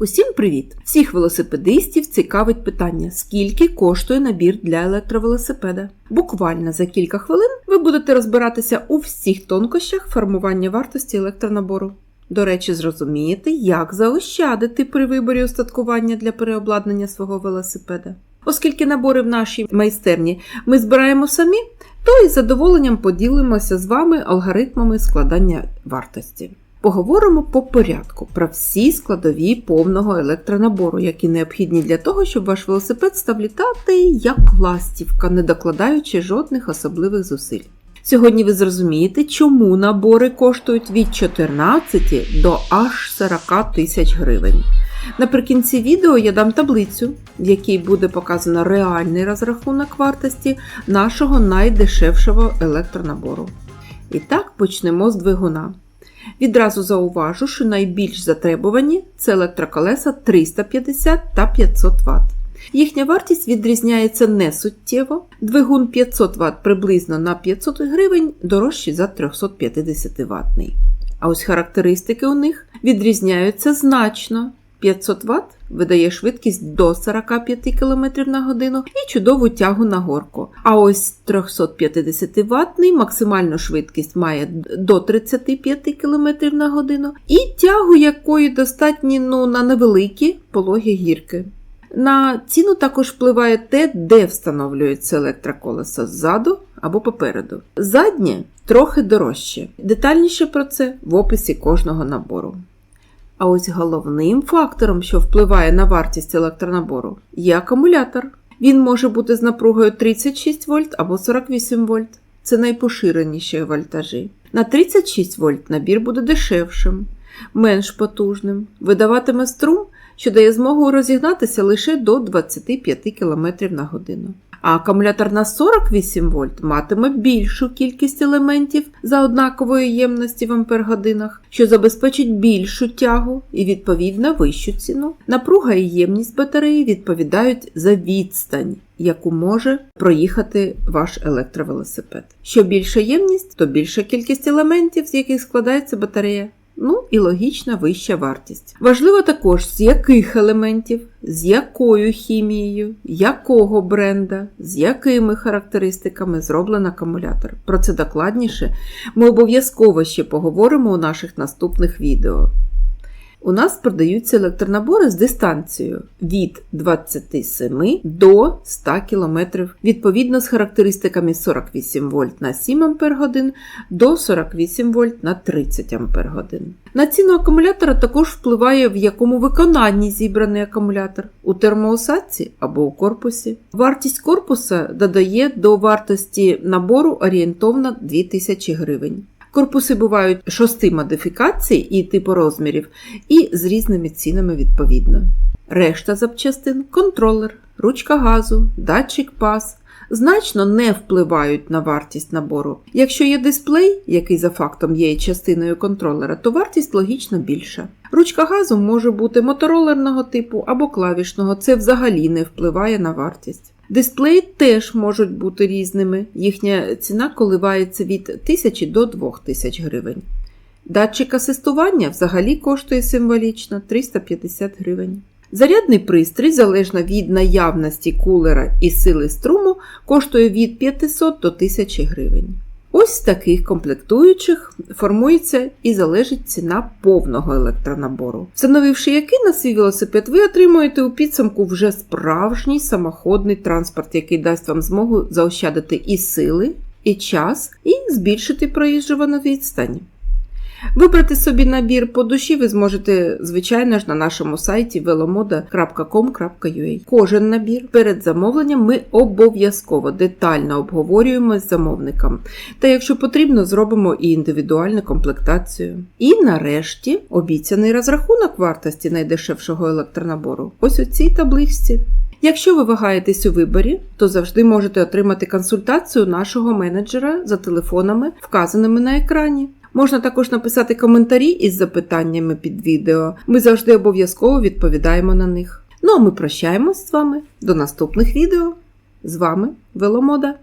Усім привіт! Всіх велосипедистів цікавить питання, скільки коштує набір для електровелосипеда. Буквально за кілька хвилин ви будете розбиратися у всіх тонкощах формування вартості електронабору. До речі, зрозумієте, як заощадити при виборі устаткування для переобладнання свого велосипеда. Оскільки набори в нашій майстерні ми збираємо самі, то із задоволенням поділимося з вами алгоритмами складання вартості. Поговоримо по порядку про всі складові повного електронабору, які необхідні для того, щоб ваш велосипед став літати як ластівка, не докладаючи жодних особливих зусиль. Сьогодні ви зрозумієте, чому набори коштують від 14 до аж 40 тисяч гривень. Наприкінці відео я дам таблицю, в якій буде показано реальний розрахунок вартості нашого найдешевшого електронабору. І так почнемо з двигуна. Відразу зауважу, що найбільш затребувані це електроколеса 350 та 500 Вт. Їхня вартість відрізняється не суттєво. Двигун 500 Вт приблизно на 500 гривень дорожчий за 350 ватний. А ось характеристики у них відрізняються значно. 500 Вт видає швидкість до 45 км на годину і чудову тягу на горку. А ось 350 ватний максимальну швидкість має до 35 км на годину і тягу якої достатні ну, на невеликі пологі гірки. На ціну також впливає те, де встановлюється електроколесо ззаду або попереду. Заднє трохи дорожче. Детальніше про це в описі кожного набору. А ось головним фактором, що впливає на вартість електронабору, є акумулятор. Він може бути з напругою 36 вольт або 48 вольт. Це найпоширеніші вольтажі. На 36 вольт набір буде дешевшим, менш потужним, видаватиме струм, що дає змогу розігнатися лише до 25 км на годину. А акумулятор на 48 вольт матиме більшу кількість елементів за однакової ємності в ампер-годинах, що забезпечить більшу тягу і відповідно вищу ціну. Напруга і ємність батареї відповідають за відстань, яку може проїхати ваш електровелосипед. Що більша ємність, то більша кількість елементів, з яких складається батарея. Ну і логічна вища вартість. Важливо також, з яких елементів, з якою хімією, якого бренда, з якими характеристиками зроблений акумулятор. Про це докладніше ми обов'язково ще поговоримо у наших наступних відео. У нас продаються електронабори з дистанцією від 27 до 100 км, відповідно з характеристиками 48 вольт на 7 Ах до 48 вольт на 30 Ах. На ціну акумулятора також впливає, в якому виконанні зібраний акумулятор у термоусадці або у корпусі. Вартість корпуса додає до вартості набору орієнтовно 2000 гривень. Корпуси бувають шости модифікацій і типу розмірів, і з різними цінами відповідно. Решта запчастин контролер, ручка газу, датчик пас значно не впливають на вартість набору. Якщо є дисплей, який за фактом є частиною контролера, то вартість логічно більша. Ручка газу може бути моторолерного типу або клавішного, це взагалі не впливає на вартість. Дисплеї теж можуть бути різними, їхня ціна коливається від 1000 до 2000 гривень. Датчик асистування взагалі коштує символічно 350 гривень. Зарядний пристрій, залежно від наявності кулера і сили струму, коштує від 500 до 1000 гривень. Ось з таких комплектуючих формується і залежить ціна повного електронабору. Встановивши який на свій велосипед, ви отримуєте у підсумку вже справжній самоходний транспорт, який дасть вам змогу заощадити і сили, і час, і збільшити проїжджувану відстань. Вибрати собі набір по душі ви зможете, звичайно ж, на нашому сайті velomoda.com.ua. Кожен набір перед замовленням ми обов'язково детально обговорюємо з замовником. Та якщо потрібно, зробимо і індивідуальну комплектацію. І нарешті обіцяний розрахунок вартості найдешевшого електронабору. Ось у цій табличці. Якщо ви вагаєтесь у виборі, то завжди можете отримати консультацію нашого менеджера за телефонами, вказаними на екрані. Можна також написати коментарі із запитаннями під відео. Ми завжди обов'язково відповідаємо на них. Ну а ми прощаємось з вами до наступних відео. З вами Веломода.